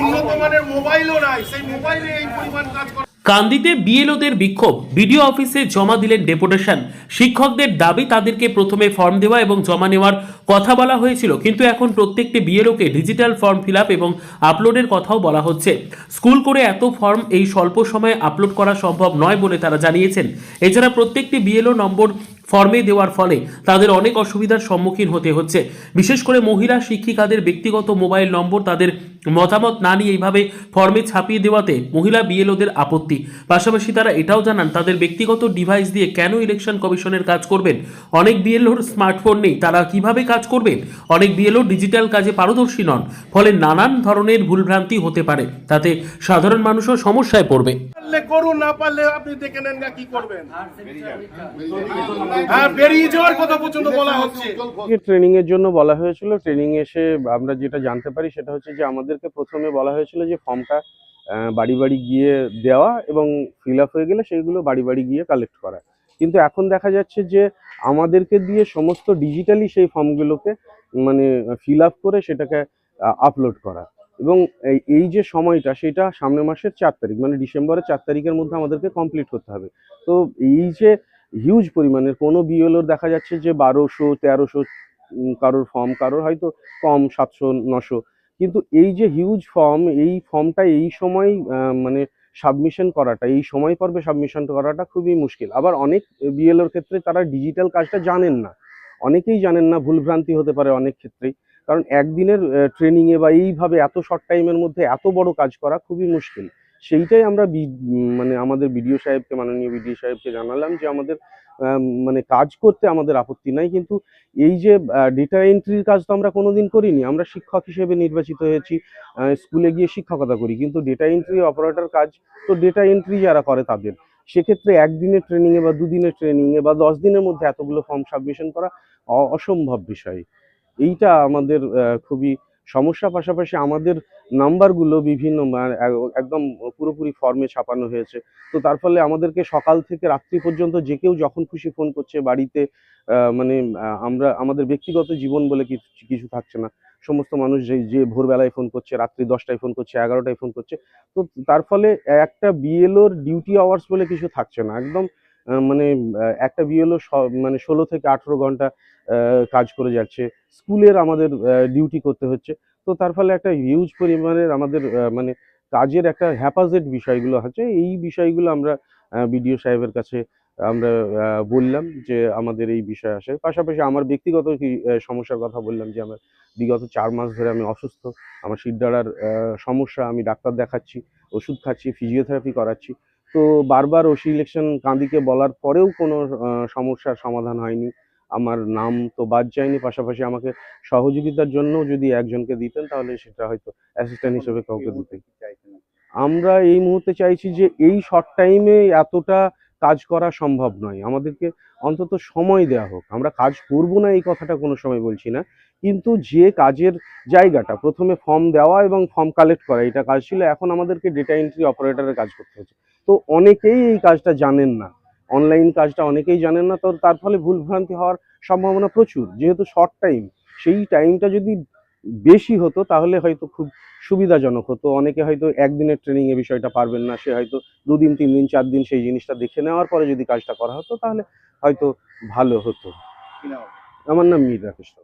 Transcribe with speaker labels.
Speaker 1: উন্নত মানের মোবাইলও নাই, সেই মোবাইলে এই পরিমাণ কাজ করে
Speaker 2: কান্দিতে বিএলওদের বিক্ষোভ, বিডিও অফিসে জমা দিলেন ডেপুটেশন। শিক্ষকদের দাবি তাদেরকে প্রথমে ফর্ম দেওয়া এবং জমা নেওয়ার কথা বলা হয়েছিল, কিন্তু এখন প্রত্যেকটি বিএলওকে ডিজিটাল ফর্ম ফিল এবং আপলোডের কথাও বলা হচ্ছে। স্কুল করে এত ফর্ম এই স্বল্প সময়ে আপলোড করা সম্ভব নয় বলে তারা জানিয়েছেন। এছাড়া প্রত্যেকটি বিএলও নম্বর ফর্মে দেওয়ার ফলে তাদের অনেক অসুবিধার সম্মুখীন হতে হচ্ছে। বিশেষ করে মহিলা শিক্ষিকাদের ব্যক্তিগত মোবাইল নম্বর তাদের মতামত না নিয়ে এইভাবে ফর্মে ছাপিয়ে দেওয়াতে মহিলা বিএলওদের আপত্তি। পাশাপাশি তারা এটাও জানান, তাদের ব্যক্তিগত ডিভাইস দিয়ে কেন ইলেকশন কমিশনের কাজ করবেন? অনেক বিএলওর স্মার্টফোন নেই, তারা কীভাবে কাজ করবেন? অনেক বিএলও ডিজিটাল কাজে পারদর্শী নন, ফলে নানান ধরনের ভুলভ্রান্তি হতে পারে, তাতে সাধারণ মানুষও সমস্যায় পড়বে।
Speaker 1: পারলে করুন না পারলে আপনি দেখে নেন না কি করবেন। হ্যাঁ বেরিয়ে যাওয়ার কথা পর্যন্ত বলা হচ্ছে।
Speaker 3: ট্রেনিং এর জন্য বলা হয়েছিল ট্রেনিং এসে আমরা যেটা জানতে পারি সেটা হচ্ছে যে আমাদেরকে প্রথমে বলা হয়েছিল যে ফর্মটা বাড়ি বাড়ি গিয়ে দেওয়া এবং ফিল আপ হয়ে গেলে সেইগুলো বাড়ি বাড়ি গিয়ে কালেক্ট করা। কিন্তু এখন দেখা যাচ্ছে যে আমাদেরকে দিয়ে সমস্ত ডিজিটালি সেই ফর্মগুলোকে মানে ফিল আপ করে সেটাকে আপলোড করা। এবং এই- যে সময়টা সেটা সামনের মাসের চার তারিখ মানে ডিসেম্বরের চার তারিখের মধ্যে আমাদেরকে কমপ্লিট করতে হবে। তো এই যে হিউজ পরিমাণের কোনো বিএলওর দেখা যাচ্ছে যে বারোশো, তেরোশো কারোর ফর্ম কারোর হয়তো কম, সাতশো, নশো। কিন্তু এই যে হিউজ ফর্ম এই ফর্মটা এই সময় মানে সাবমিশন করাটা, এই সময় পর্বে সাবমিশন করাটা খুবই মুশকিল। আবার অনেক বিএলওর ক্ষেত্রে তারা ডিজিটাল কাজটা জানেন না। অনেকেই জানেন না, ভুলভ্রান্তি হতে পারে অনেক ক্ষেত্রেই। কারণ একদিনের ট্রেনিংয়ে বা এইভাবে এত শর্ট টাইমের মধ্যে এত বড় কাজ করা খুবই মুশকিল। সেইটাই আমরা মানে আমাদের বিডিও সাহেবকে, মাননীয় বিডিও সাহেবকে জানালাম যে আমাদের মানে কাজ করতে আমাদের আপত্তি নাই। কিন্তু এই যে ডেটা এন্ট্রির কাজ তো আমরা কোনোদিন করিনি। আমরা শিক্ষক হিসেবে নির্বাচিত হয়েছি স্কুলে গিয়ে শিক্ষকতা করি। কিন্তু ডেটা এন্ট্রি অপারেটর কাজ তো ডেটা এন্ট্রি যারা করে তাদের। সেক্ষেত্রে একদিনের ট্রেনিংয়ে বা দুদিনের ট্রেনিংয়ে বা দশ দিনের মধ্যে এতগুলো ফর্ম সাবমিশন করা অসম্ভব বিষয়। এইটা আমাদের খুবই সমস্যা পাশাপাশি আমাদের নাম্বারগুলো বিভিন্ন একদম পুরোপুরি ফর্মে ছাপানো হয়েছে। তো তার ফলে আমাদেরকে সকাল থেকে রাত্রি পর্যন্ত যে কেউ যখন খুশি ফোন করছে বাড়িতে মানে আমরা, আমাদের ব্যক্তিগত জীবন বলে কিছু কিছু থাকছে না। সমস্ত মানুষ যে যে ভোরবেলায় ফোন করছে, রাত্রি দশটায় ফোন করছে, এগারোটায় ফোন করছে। তো তার ফলে একটা বিএলওর ডিউটি আওয়ার্স বলে কিছু থাকছে না। একদম মানে একটা বিএলও মানে ষোলো থেকে আঠেরো ঘণ্টা কাজ করে যাচ্ছে। স্কুলের আমাদের ডিউটি করতে হচ্ছে। তো তার ফলে একটা হিউজ পরিমাণের আমাদের মানে কাজের একটা হ্যাপাজেট বিষয়গুলো আছে। এই বিষয়গুলো আমরা বিডিও সাহেবের কাছে আমরা বললাম যে আমাদের এই বিষয় আসে। পাশাপাশি আমার ব্যক্তিগত কি সমস্যার কথা বললাম যে আমার বিগত চার মাস ধরে আমি অসুস্থ। আমার শিরদাঁড়ার সমস্যা, আমি ডাক্তার দেখাচ্ছি, ওষুধ খাচ্ছি ফিজিওথেরাপি করাচ্ছি। তো বারবার ওসি ইলেকশন কাঁদিকে বলার পরেও কোনো সমস্যার সমাধান হয়নি। আমার নাম তো বাদ যায়নি পাশাপাশি আমাকে সহযোগিতার জন্য যদি একজনকে দিতেন তাহলে সেটা হয়তো অ্যাসিস্ট্যান্ট হিসেবে কাউকে দিতেন আমরা এই মুহূর্তে চাইছি যে এই শর্ট টাইমে এতটা কাজ করা সম্ভব নয়। আমাদেরকে অন্তত সময় দেওয়া হোক। আমরা কাজ করব না এই কথাটা কোনো সময় বলছি না। কিন্তু যে কাজের জায়গাটা প্রথমে ফর্ম দেওয়া এবং ফর্ম কালেক্ট করা এটা কাজ ছিল। এখন আমাদেরকে ডেটা এন্ট্রি অপারেটরের কাজ করতে হচ্ছে। তো অনেকেই এই কাজটা জানেন না। অনলাইন কাজটা অনেকেই জানেন না তো তার ফলে ভুলভ্রান্তি হওয়ার সম্ভাবনা প্রচুর। যেহেতু শর্ট টাইম সেই টাইমটা যদি বেশি হতো তাহলে হয়তো খুব সুবিধাজনক হতো। অনেকে হয়তো একদিনের ট্রেনিং এ বিষয়টা পারবেন না সে হয়তো দুদিন তিন দিন চার দিন সেই জিনিসটা দেখে নেওয়ার পরে যদি কাজটা করা হতো তাহলে হয়তো ভালো হতো। আমার নাম মীর রাকেশ।